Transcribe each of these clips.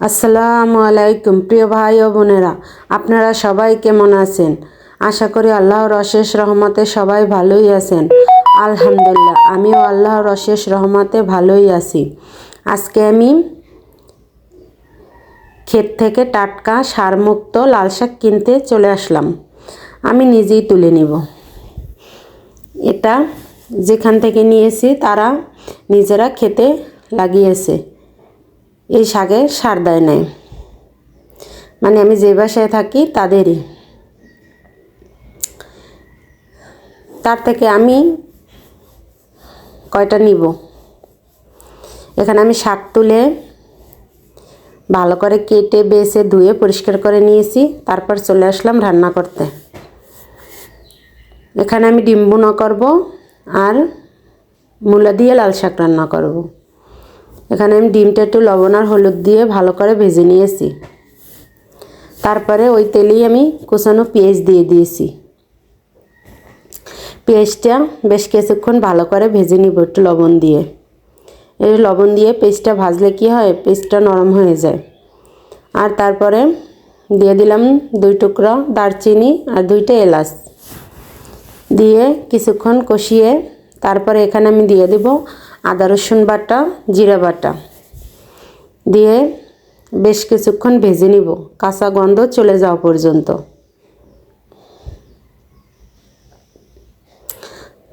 আসসালামু আলাইকুম, প্রিয় ভাই ও বোনেরা। আপনারা সবাই কেমন আছেন? আশা করি আল্লাহর অশেষ রহমতে সবাই ভালোই আছেন। আলহামদুলিল্লাহ, আমিও আল্লাহর অশেষ রহমতে ভালোই আছি। আজকে আমি ক্ষেত থেকে টাটকা সারমুক্ত লাল শাক কিনতে চলে আসলাম। আমি নিজেই তুলে নিব। এটা যেখান থেকে নিয়েছি, তারা নিজেরা খেতে লাগিয়েছে। এই শাকে সার দেয় নাই। মানে আমি যে বাসায় থাকি, তাদেরই। তার থেকে আমি কয়টা নিব? এখানে আমি শাক তুলে ভালো করে কেটে, বেছে, ধুয়ে পরিষ্কার করে নিয়েছি। তারপর চলে আসলাম রান্না করতে। এখানে আমি ডিম বুনো করব আর মূলা দিয়ে লাল শাক রান্না করব। এখানে আমি ডিমটা একটু লবণ আর হলুদ দিয়ে ভালো করে ভেজে নিয়েছি। তারপরে ওই তেলেই আমি কুচানো পেঁয়াজ দিয়ে দিয়েছি। পেঁয়াজটা বেশ কিছুক্ষণ ভালো করে ভেজে নিব একটু লবণ দিয়ে। এই লবণ দিয়ে পেস্টটা ভাজলে কি হয় পেস্টটা নরম হয়ে যায়। আর তারপরে দিয়ে দিলাম দুই টুকরা দারচিনি আর দুইটা এলাচ। দিয়ে কিছুক্ষণ কষিয়ে তারপরে এখানে আমি দিয়ে দেব আদা, রসুন বাটা, জিরা বাটা দিয়ে বেশ কিছুক্ষণ ভেজে নিব। কাঁচা গন্ধ চলে যাওয়া পর্যন্ত।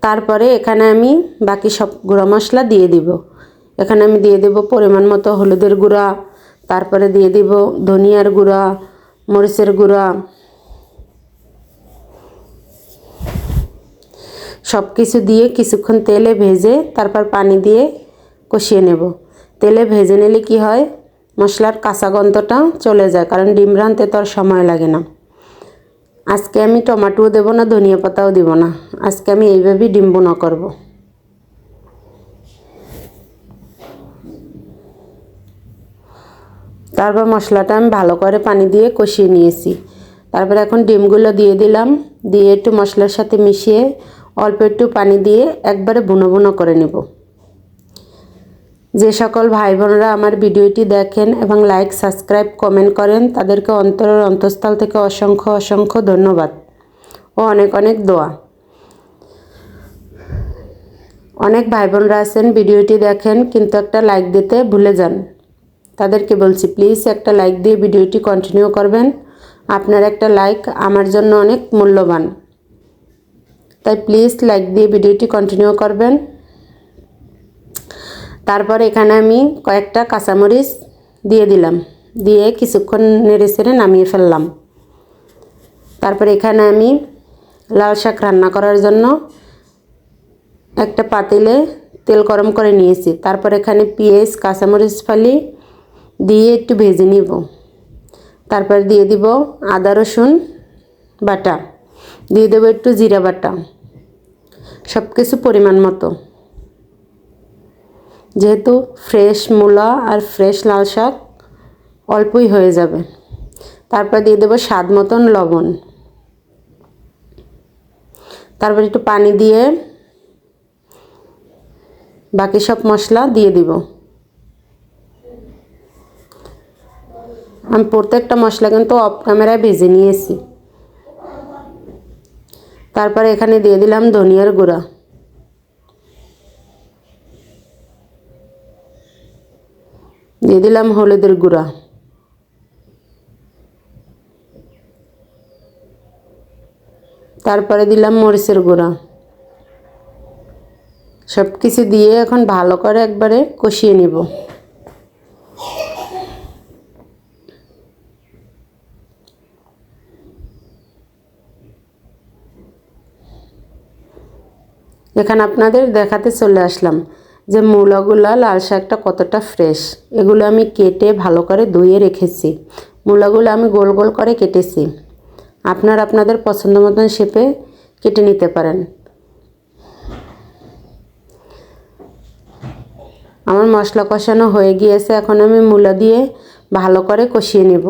তারপরে এখানে আমি বাকি সব গুঁড়া মশলা দিয়ে দিব। এখানে আমি দিয়ে দেব পরিমাণ মতো হলুদের গুঁড়া, তারপরে দিয়ে দিব ধনিয়ার গুঁড়া, মরিচের গুঁড়া সব কিছু দিয়ে কিছুক্ষণ তেলে ভেজে তারপর পানি দিয়ে কষিয়ে নেব। তেলে ভেজে নিলে কি হয়? মশলার কাঁচা গন্ধটা চলে যায়, কারণ ডিম রাঁধতে তো আর সময় লাগে না। আজকে আমি টমাটোও দেবো না, ধনিয়া পাতাও দেব না। আজকে আমি এইভাবেই ডিম বোনা করব। তারপর মশলাটা আমি ভালো করে পানি দিয়ে কষিয়ে নিয়েছি। তারপর এখন ডিমগুলো দিয়ে দিলাম। দিয়ে একটু মশলার সাথে মিশিয়ে অল্প একটু পানি দিয়ে একবারে বুনো বুনো করে নেব। যে সকল ভাই বোনরা আমার ভিডিওটি দেখেন এবং লাইক, সাবস্ক্রাইব, কমেন্ট করেন, তাদেরকে অন্তরের অন্তঃস্থল থেকে অসংখ্য অসংখ্য ধন্যবাদ ও অনেক অনেক দোয়া। অনেক ভাই বোনরা আছেন, ভিডিওটি দেখেন, কিন্তু একটা লাইক দিতে ভুলে যান। তাদেরকে বলছি, প্লিজ একটা লাইক দিয়ে ভিডিওটি কন্টিনিউ করবেন। আপনার একটা লাইক আমার জন্য অনেক মূল্যবান। তাই প্লিজ লাইক দিয়ে ভিডিওটি কন্টিনিউ করবেন। তারপর এখানে আমি কয়েকটা কাঁচামরিচ দিয়ে দিলাম। দিয়ে কিছুক্ষণ নেড়ে সেড়ে নামিয়ে ফেললাম। তারপর এখানে আমি লাল শাক রান্না করার জন্য একটা পাতিলে তেল গরম করে নিয়েছি। তারপর এখানে পেঁয়াজ, কাঁচামরিচ ফালি দিয়ে একটু ভেজে নিব। তারপর দিয়ে দিব আদা, রসুন বাটা। দিয়ে দেবো একটু জিরা বাটা। সব কিছু পরিমাণ মতো। যেহেতু ফ্রেশ মূলা আর ফ্রেশ লাল শাক অল্পই হয়ে যাবে। তারপর দিয়ে দেবো স্বাদ মতন লবণ। তারপর একটু পানি দিয়ে বাকি সব মশলা দিয়ে দিব। আমি প্রত্যেকটা মশলা কিন্তু অফ ক্যামেরায় ভেজে নিয়েছি। তারপরে এখানে দিয়ে দিলাম ধনিয়ার গুঁড়া। দিয়ে দিলাম হলুদের গুঁড়া। তারপরে দিলাম মরিচের গুঁড়া। সব কিছু দিয়ে এখন ভালো করে একবারে কষিয়ে নিব। এখানে আপনাদের দেখাতে চলে আসলাম যে মূলাগুলা লাল শাকটা কতটা ফ্রেশ এগুলো আমি কেটে ভালো করে ধুয়ে রেখেছি। মূলাগুলো আমি গোল গোল করে কেটেছি। আপনার আপনাদের পছন্দ মতন শেপে কেটে নিতে পারেন। আমার মশলা কষানো হয়ে গিয়েছে, এখন আমি মূলা দিয়ে ভালো করে কষিয়ে নেব।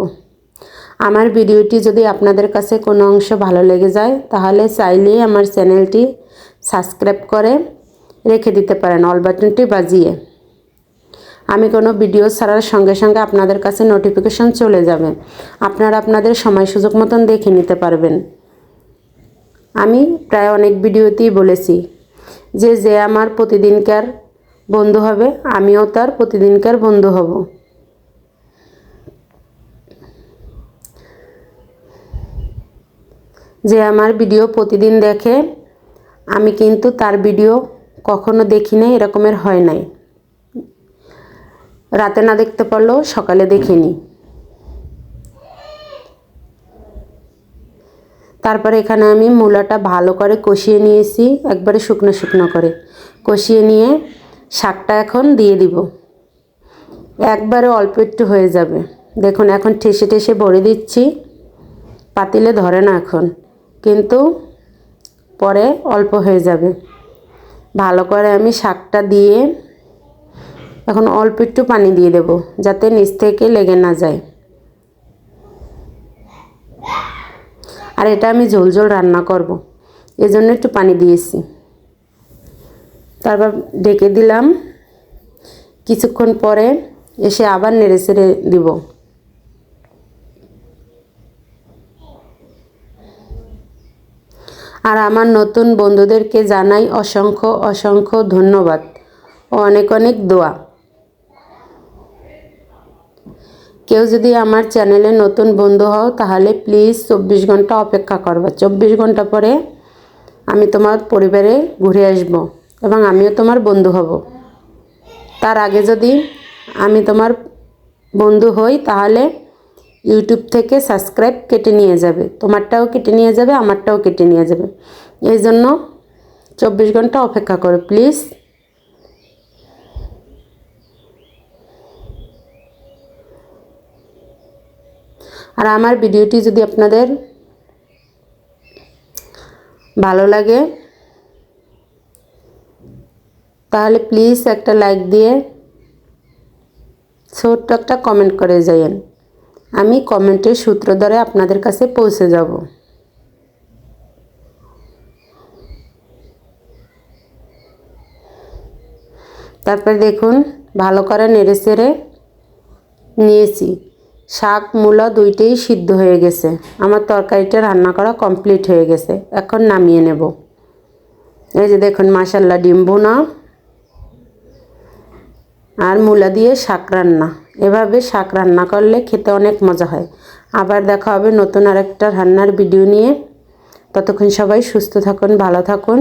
আমার ভিডিওটি যদি আপনাদের কাছে কোনো অংশ ভালো লেগে যায়, তাহলে চাইলেই আমার চ্যানেলটি সাবস্ক্রাইব করে রেখে দিতে পারেন, অল বাটনটি বাজিয়ে। আমি কোনো ভিডিও ছাড়ার সঙ্গে সঙ্গে আপনাদের কাছে নোটিফিকেশন চলে যাবে। আপনারা আপনাদের সময় সুযোগ মতন দেখে নিতে পারবেন। আমি প্রায় অনেক ভিডিওতেই বলেছি যে যে আমার প্রতিদিনকার বন্ধু হবে, আমিও তার প্রতিদিনকার বন্ধু হব। যে আমার ভিডিও প্রতিদিন দেখে আমি কিন্তু তার ভিডিও কখনো দেখি নাই, এরকমের হয় নাই। রাতে না দেখতে পারলেও সকালে দেখে নিই তারপরে এখানে আমি মূলাটা ভালো করে কষিয়ে নিয়েছি, একবারে শুকনো শুকনো করে। কষিয়ে নিয়ে শাকটা এখন দিয়ে দিব। একবারে অল্প একটু হয়ে যাবে। দেখুন, এখন ঠেসে ঠেসে ভরে দিচ্ছি। পাতিলে ধরে না এখন। কিন্তু পরে অল্প হয়ে যাবে। ভালো করে আমি শাকটা দিয়ে এখন অল্প একটু পানি দিয়ে দেব, যাতে নিচ থেকে লেগে না যায়। আর এটা আমি ঝোল ঝোল রান্না করব, এজন্য একটু পানি দিয়েছি। তারপর ডেকে দিলাম। কিছুক্ষণ পরে এসে আবার নেড়ে চেড়ে দিব। আর আমার নতুন বন্ধুদেরকে জানাই অসংখ্য অসংখ্য ধন্যবাদ। ও অনেক অনেক দোয়া। কেউ যদি আমার চ্যানেলে নতুন বন্ধু হও, তাহলে প্লিজ চব্বিশ ঘণ্টা অপেক্ষা করবে। চব্বিশ ঘণ্টা পরে আমি তোমার পরিবারে ঘুরে আসব এবং আমিও তোমার বন্ধু হব। তার আগে যদি আমি তোমার বন্ধু হই, তাহলে ইউটিউব থেকে সাবস্ক্রাইব কেটে নিয়ে যাবে। তোমারটাও কেটে নিয়ে যাবে, আমারটাও কেটে নিয়ে যাবে। এই জন্য চব্বিশ ঘণ্টা অপেক্ষা করো, প্লিজ। আর আমার ভিডিওটি যদি আপনাদের ভালো লাগে, তাহলে প্লিজ একটা লাইক দিয়ে ছোট্ট একটা কমেন্ট করে যাইয়েন। আমি কমেন্টের সূত্র ধরে আপনাদের কাছে পৌঁছে যাব। তারপরে দেখুন, ভালো করে নেড়ে চেড়ে নিয়েছি। শাক, মূলা দুইটাই সিদ্ধ হয়ে গেছে। আমার তরকারিটা রান্না করা কমপ্লিট হয়ে গেছে। এখন নামিয়ে নেব। এই যে দেখুন মাসাল্লা ডিম বোনা আর মূলা দিয়ে শাক রান্না। এভাবে শাক রান্না করলে খেতে অনেক মজা হয়। আবার দেখা হবে নতুন আরেকটা রান্নার ভিডিও নিয়ে। ততক্ষণ সবাই সুস্থ থাকুন, ভালো থাকুন।